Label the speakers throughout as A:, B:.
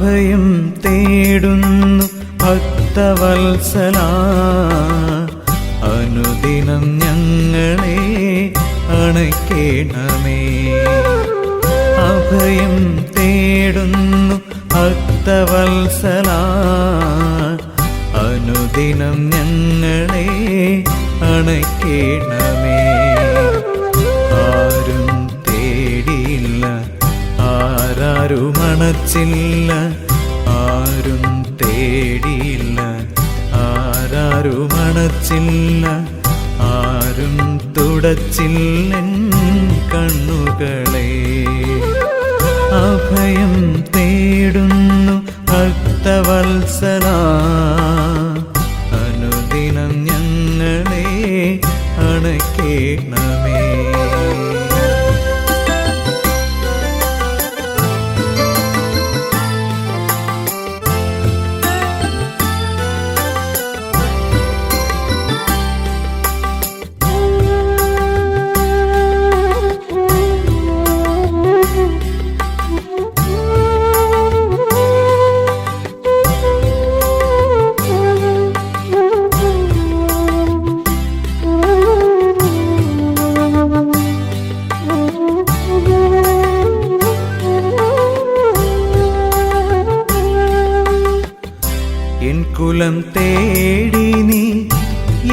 A: അഭയം തേടുന്നു ഭക്തവത്സല. അനുദിനം ഞങ്ങളെ അണയ്ക്കണമേ അഭയം തേടുന്നു ഭക്തവത്സല. അനുദിനം ഞങ്ങളെ അണയ്ക്കണമേ ആരും തേടിയില്ല ആരാരും അണച്ചില്ല. തുടച്ചില്ലൻ കണ്ണുകളെ അഭയം തേടുന്നു ഭക്തവത്സല. അനുദിനം ഞങ്ങളെ അണയ്ക്കണമേ കുലം തേടി നീ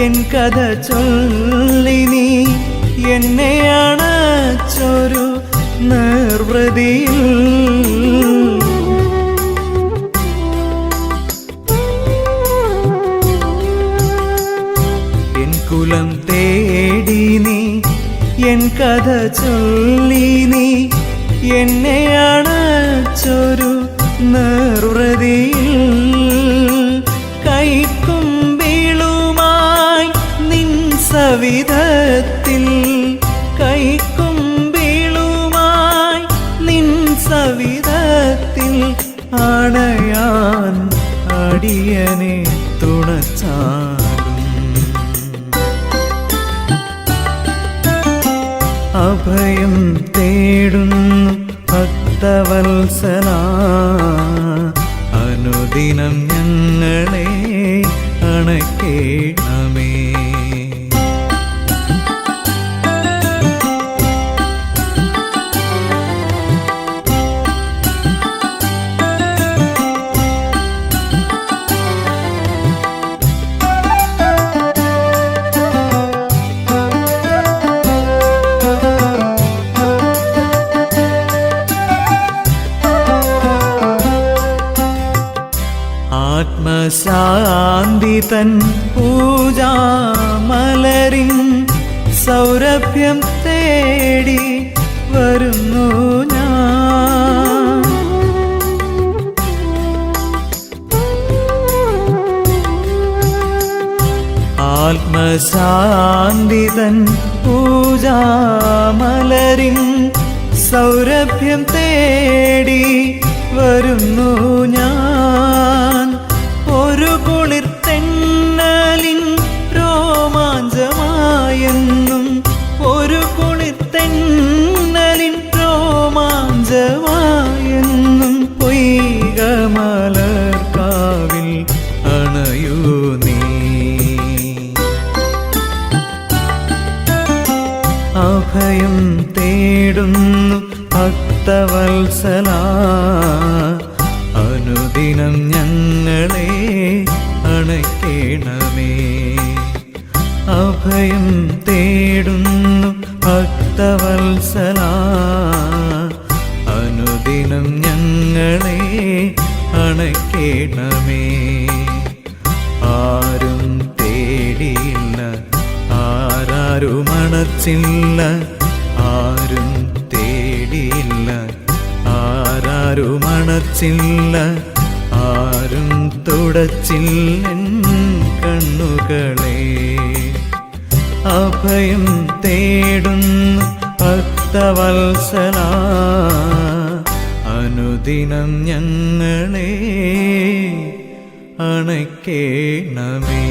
A: എൻ കഥ ചൊല്ലി നീ. എന്നെ അണച്ചൊരു നിർവൃതിയിൽ. എൻ കുലം തേടി നീ എൻ കഥ ചൊല്ലി നീ. എന്നെ അണച്ചൊരു നിർവൃതിയിൽ. സവിധത്തിൽ അണയാൻ അടിയനെ തുണച്ചാൻ അഭയം തേടുന്നു ഭക്തവത്സല. അനുദിനം ഞങ്ങളെ അണക്കേണമേ ആത്മശാന്തി തൻ പൂജാമലരിൻ സൗരഭ്യം തേടി വരുന്നു ഞാൻ. ആത്മശാന്തി തൻ പൂജാമലരിൻ സൗരഭ്യം തേടി വരുന്നു ഞാൻ. രോമാഞ്ചമായെന്നും ഒരു കുളിർ തെന്നലിൻ രോമാഞ്ചമായെന്നും പൊയ്കമലർക്കാവിൽ അണയൂ നീ. അഭയം തേടുന്നു ഭക്തവത്സല. അനുദിനം ഞങ്ങളെ അണയ്ക്കണമേ അഭയം തേടുന്നു ഭക്തവത്സല. അനുദിനം ഞങ്ങളെ അണക്കേണമേ. ആരും തേടിയില്ല ആരാരും അണച്ചില്ല. ആരും തേടിയില്ല ആരാരും അണച്ചില്ല. ആരും തുടച്ചില്ലൻ കണ്ണുകളെ. അഭയം തേടുന്നു ഭക്തവത്സല അനുദിനം ഞങ്ങളെ അണയ്ക്കേണമേ